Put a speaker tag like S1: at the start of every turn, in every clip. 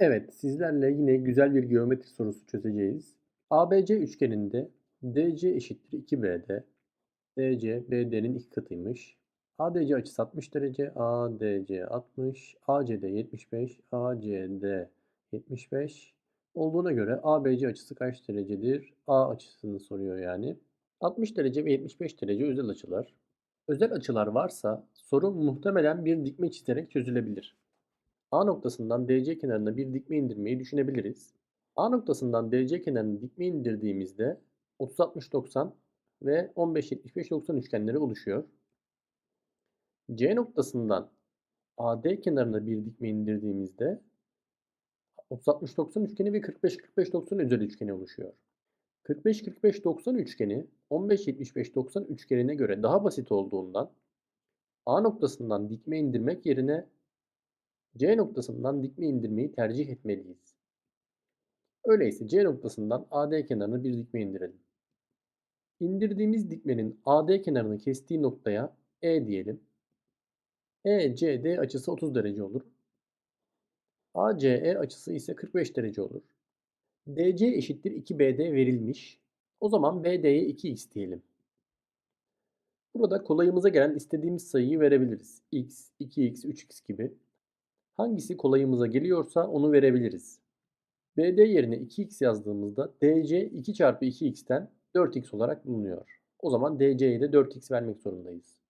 S1: Evet, sizlerle yine güzel bir geometri sorusu çözeceğiz. ABC üçgeninde DC eşittir 2BD. DC, BD'nin iki katıymış. ADC açısı 60 derece, ADC 60, ACD 75, ACD 75 olduğuna göre ABC açısı kaç derecedir? A açısını soruyor yani. 60 derece ve 75 derece özel açılar. Özel açılar varsa soru muhtemelen bir dikme çizerek çözülebilir. A noktasından DC kenarına bir dikme indirmeyi düşünebiliriz. A noktasından DC kenarına dikme indirdiğimizde 30-60-90 ve 15-75-90 üçgenleri oluşuyor. C noktasından AD kenarına bir dikme indirdiğimizde 30-60-90 üçgeni ve 45-45-90 özel üçgeni oluşuyor. 45-45-90 üçgeni 15-75-90 üçgenine göre daha basit olduğundan A noktasından dikme indirmek yerine C noktasından dikme indirmeyi tercih etmeliyiz. Öyleyse C noktasından AD kenarına bir dikme indirelim. İndirdiğimiz dikmenin AD kenarını kestiği noktaya E diyelim. ECD açısı 30 derece olur. ACE açısı ise 45 derece olur. DC eşittir 2BD verilmiş. O zaman BD'ye 2x diyelim. Burada kolayımıza gelen istediğimiz sayıyı verebiliriz. x, 2x, 3x gibi. Hangisi kolayımıza geliyorsa onu verebiliriz. BD yerine 2x yazdığımızda DC 2 çarpı 2x'ten 4x olarak bulunuyor. O zaman DC'ye de 4x vermek zorundayız.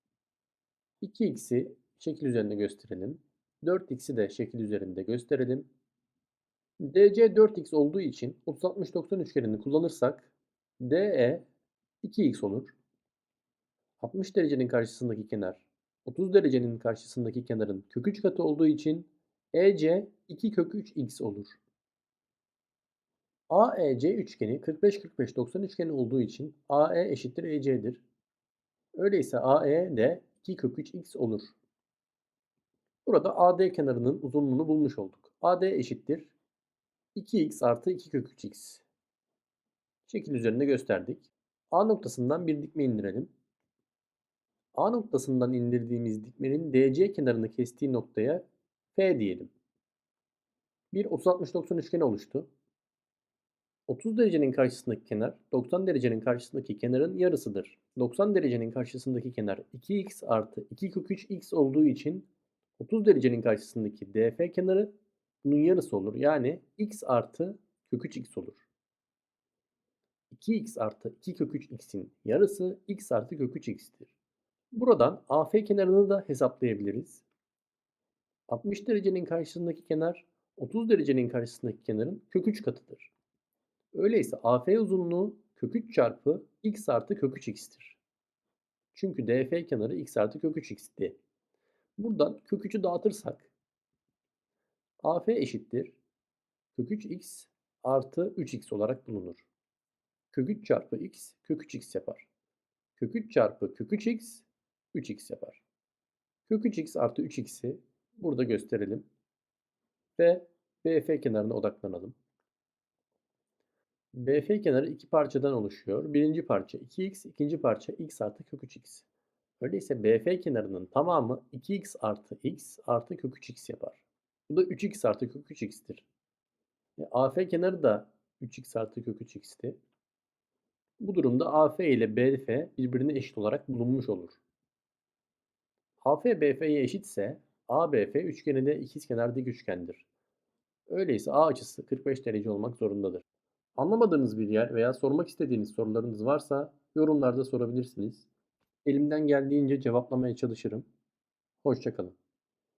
S1: 2x'i şekil üzerinde gösterelim. 4x'i de şekil üzerinde gösterelim. DC 4x olduğu için 30-60-90 üçgenini kullanırsak DE 2x olur. 60 derecenin karşısındaki kenar 30 derecenin karşısındaki kenarın kök 3 katı olduğu için EC 2 kök 3 x olur. AEC üçgeni 45-45-90 üçgeni olduğu için AE eşittir EC'dir. Öyleyse AE de 2 kök 3 x olur. Burada AD kenarının uzunluğunu bulmuş olduk. AD eşittir 2x artı 2 kök 3 x. Şekil üzerinde gösterdik. A noktasından bir dikme indirelim. A noktasından indirdiğimiz dikmenin DC kenarını kestiği noktaya F diyelim. Bir 30-60-90 üçgeni oluştu. 30 derecenin karşısındaki kenar 90 derecenin karşısındaki kenarın yarısıdır. 90 derecenin karşısındaki kenar 2x artı 2 kök 3x olduğu için 30 derecenin karşısındaki DF kenarı bunun yarısı olur. Yani x artı kök 3x olur. 2x artı 2 kök 3x'in yarısı x artı kök 3x'tir. Buradan AF kenarını da hesaplayabiliriz. 60 derecenin karşısındaki kenar 30 derecenin karşısındaki kenarın kök 3 katıdır. Öyleyse AF uzunluğu kök 3 çarpı x artı kök 3x'tir. Çünkü DF kenarı x artı kök 3x'ti. Buradan kök 3'ü dağıtırsak AF eşittir kök 3x artı 3x olarak bulunur. Kök 3 çarpı x kök 3x yapar. Kök 3 çarpı kök 3x 3x yapar. Kök 3x artı 3x'i burada gösterelim. Ve BF kenarına odaklanalım. BF kenarı iki parçadan oluşuyor. Birinci parça 2x, ikinci parça x artı kök 3x. Öyleyse BF kenarının tamamı 2x artı x artı kök 3x yapar. Bu da 3x artı kök 3x'tir. E, AF kenarı da 3x artı kök 3x'ti. Bu durumda AF ile BF birbirine eşit olarak bulunmuş olur. AF BF'ye eşitse ABF üçgeni de ikizkenar dik üçgendir. Öyleyse A açısı 45 derece olmak zorundadır. Anlamadığınız bir yer veya sormak istediğiniz sorularınız varsa yorumlarda sorabilirsiniz. Elimden geldiğince cevaplamaya çalışırım. Hoşçakalın.